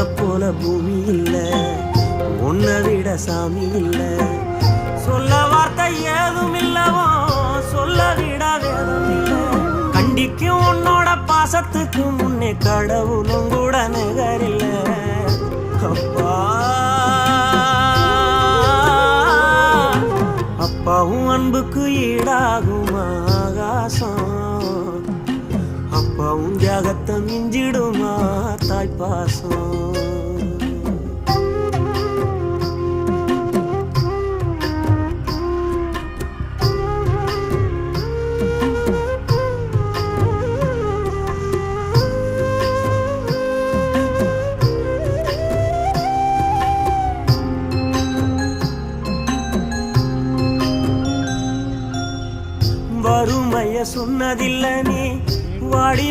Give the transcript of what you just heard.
உன்னை போல பூமி இல்லை உன்னை விட சாமி இல்லை. சொல்ல வார்த்தை ஏதும் இல்லவோ சொல்ல விட வேதம் இல்ல. கண்டிக்கும் உன்னோட பாசத்துக்கு முன்னே கடவுளும் கூட நிகரில்ல. அப்பா. அப்பாவும் அன்புக்கு ஈடாகும் ஆகாசம். அப்பாவும் தியாகத்தை மிஞ்சிடுமா தாய்ப்பாசம் வறுமைய சொன்னதில்லை நீ வாடி